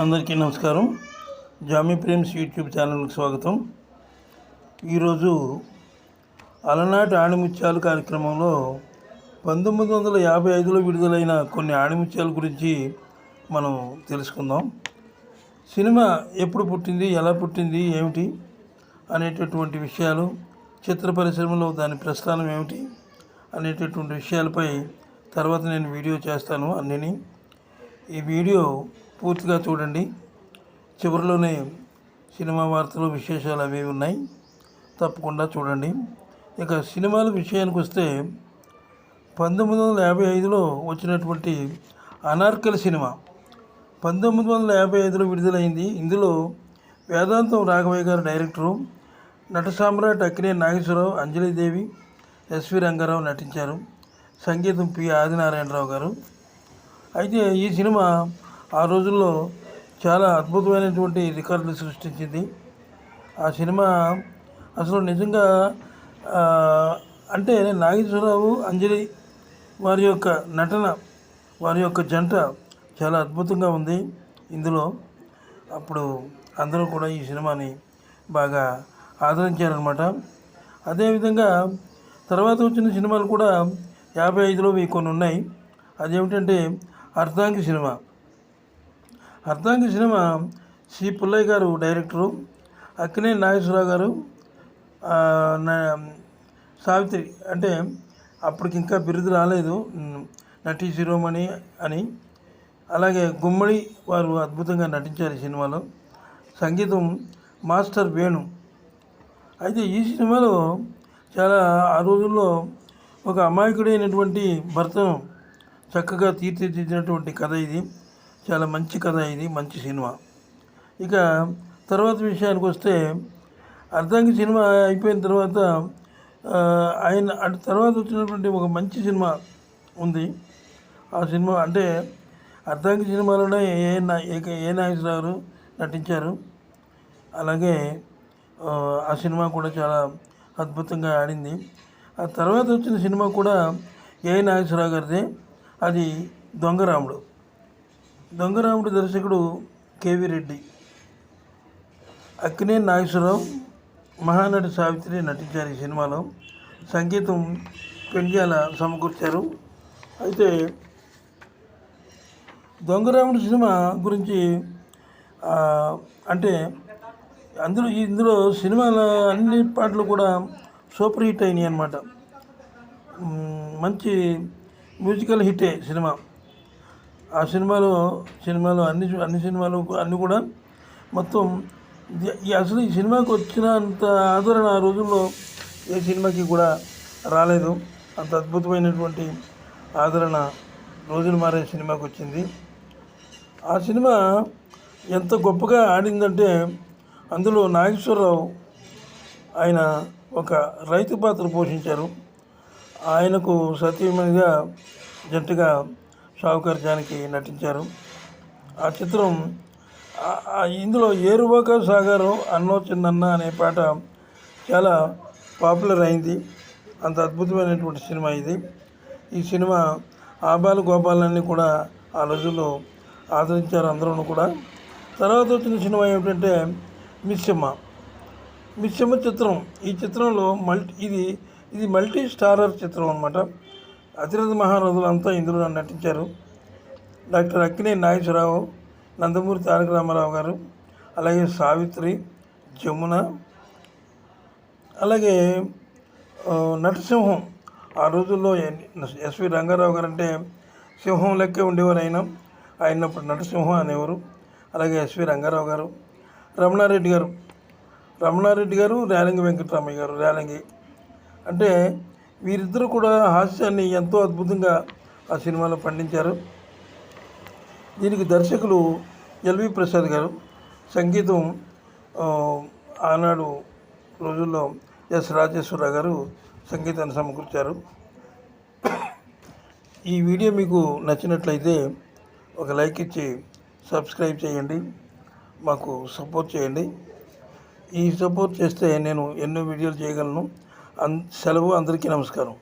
అందరికీ నమస్కారం. Jamie Prem's YouTube ఛానల్కి స్వాగతం. ఈరోజు అలనాటి ఆణిముత్యాలు కార్యక్రమంలో పంతొమ్మిది వందల యాభై ఐదులో విడుదలైన కొన్ని ఆణిముత్యాల గురించి మనం తెలుసుకుందాం. సినిమా ఎప్పుడు పుట్టింది ఎలా పుట్టింది ఏమిటి అనేటటువంటి విషయాలు చిత్ర పరిశ్రమలో దాని ప్రస్థానం ఏమిటి అనేటటువంటి విషయాలపై తర్వాత నేను వీడియో చేస్తాను అన్నిని. ఈ వీడియో పూర్తిగా చూడండి. చివరిలోనే సినిమా వార్తలు విశేషాలు అవి ఉన్నాయి. తప్పకుండా చూడండి. ఇక సినిమాల విషయానికి వస్తే పంతొమ్మిది వందల యాభై ఐదులో వచ్చినటువంటి అనార్కల్ సినిమా. పంతొమ్మిది వందల యాభై ఐదులో విడుదలైంది. ఇందులో వేదాంతం రాఘవయ్య గారు డైరెక్టరు నట సామ్రాట్ అక్కినే నాగేశ్వరరావు అంజలిదేవి ఎస్వి రంగారావు నటించారు. సంగీతం పి ఆదినారాయణరావు గారు. అయితే ఈ సినిమా ఆ రోజుల్లో చాలా అద్భుతమైనటువంటి రికార్డులు సృష్టించింది. ఆ సినిమా అసలు నిజంగా అంటే నాగేశ్వరరావు అంజలి వారి యొక్క నటన వారి యొక్క జంట చాలా అద్భుతంగా ఉంది. ఇందులో అప్పుడు అందరూ కూడా ఈ సినిమాని బాగా ఆదరించారనమాట అదేవిధంగా తర్వాత వచ్చిన సినిమాలు కూడా యాభై ఐదులో కొన్ని ఉన్నాయి అదేమిటంటే Ardhangi cinema. అర్థాంగ cinema C Pullaiah garu director Akkineni Nageswararao గారు నా- సావిత్రి అంటే అప్పటికి ఇంకా బిరుదు రాలేదు. నటి శిరోమణి అని. అలాగే గుమ్మడి వారు అద్భుతంగా నటించారు ఈ సినిమాలో. సంగీతం మాస్టర్ వేణు. అయితే ఈ సినిమాలో చాలా ఆ రోజుల్లో ఒక అమాయకుడైనటువంటి భర్తను చక్కగా తీర్చిదిద్దినటువంటి కథ ఇది. చాలా మంచి కథ ఇది మంచి సినిమా. ఇక తర్వాత విషయానికి వస్తే అర్ధాంగి సినిమా అయిపోయిన తర్వాత ఆయన అటు తర్వాత వచ్చినటువంటి ఒక మంచి సినిమా ఉంది. ఆ సినిమా అంటే అర్ధాంగి సినిమాలోనే ఏ నా- ఏ- ఏ నాగేశ్వరరావు గారు నటించారు. అలాగే ఆ, ఆ సినిమా కూడా చాలా అద్భుతంగా ఆడింది. ఆ తర్వాత వచ్చిన సినిమా కూడా ఏ నాగేశ్వరరావు గారిదే. అది దొంగరాముడు దొంగరాముడు దర్శకుడు కేవి రెడ్డి. అక్కినే నాగేశ్వరరావు మహానటి సావిత్రి నటించారు ఈ సినిమాలో. సంగీతం పెండ్యాల సమకూర్చారు. అయితే దొంగరాముడు సినిమా గురించి అంటే అందులో ఇందులో సినిమాల అన్ని పాటలు కూడా సూపర్ హిట్ అయినాయి అన్నమాట. మంచి మ్యూజికల్ హిట్టే సినిమా. ఆ సినిమాలో సినిమాలో అన్ని అన్ని సినిమాలు అన్ని కూడా మొత్తం ఈ అసలు ఈ సినిమాకి వచ్చిన అంత ఆదరణ ఆ రోజుల్లో ఏ సినిమాకి కూడా రాలేదు. అంత అద్భుతమైనటువంటి ఆదరణ రోజులు మారే సినిమాకి వచ్చింది. ఆ సినిమా ఎంత గొప్పగా ఆడిందంటే అందులో నాగేశ్వరరావు ఆయన ఒక రైతు పాత్ర పోషించారు. ఆయనకు సతీమణిగా జంటగా షావుకర్ జానకి నటించారు. ఆ చిత్రం ఇందులో ఏరువాక సాగరం అన్నో చిన్నన్న అనే పాట చాలా పాపులర్ అయింది. అంత అద్భుతమైనటువంటి సినిమా ఇది. ఈ సినిమా ఆబాలు గోపాలన్నీ కూడా ఆ రోజుల్లో ఆదరించారు అందరూ కూడా. తర్వాత వచ్చిన సినిమా ఏమిటంటే మిస్సమ్మ. మిస్సమ్మ చిత్రం. ఈ చిత్రంలో మల్టీ ఇది ఇది మల్టీ స్టారర్ చిత్రం అనమాట అతిరథ మహారథులు అంతా ఇందులో నటించారు. డాక్టర్ అక్కినే నాగేశ్వరరావు నందమూరి తారక రామారావు గారు అలాగే సావిత్రి జమున అలాగే నటసింహం. ఆ రోజుల్లో ఎస్వి రంగారావు గారు అంటే సింహం లెక్కే ఉండేవారు ఆయన. ఆయనప్పుడు నటసింహం అనేవారు. అలాగే ఎస్వి రంగారావు గారు రమణారెడ్డి గారు. రమణారెడ్డి గారు రేలంగి వెంకటరామయ్య గారు రేలంగి. అంటే వీరిద్దరూ కూడా హాస్యాన్ని ఎంతో అద్భుతంగా ఆ సినిమాలో పండించారు. దీనికి దర్శకులు ఎల్వి ప్రసాద్ గారు సంగీతం ఆనాడు రోజుల్లో ఎస్ రాజేశ్వరరావు గారు సంగీతాన్ని సమకూర్చారు. ఈ వీడియో మీకు నచ్చినట్లయితే ఒక లైక్ ఇచ్చి సబ్స్క్రైబ్ చేయండి. మాకు సపోర్ట్ చేయండి. ఈ సపోర్ట్ చేస్తే నేను ఎన్నో వీడియోలు చేయగలను. సెలవు అందరికీ నమస్కారం.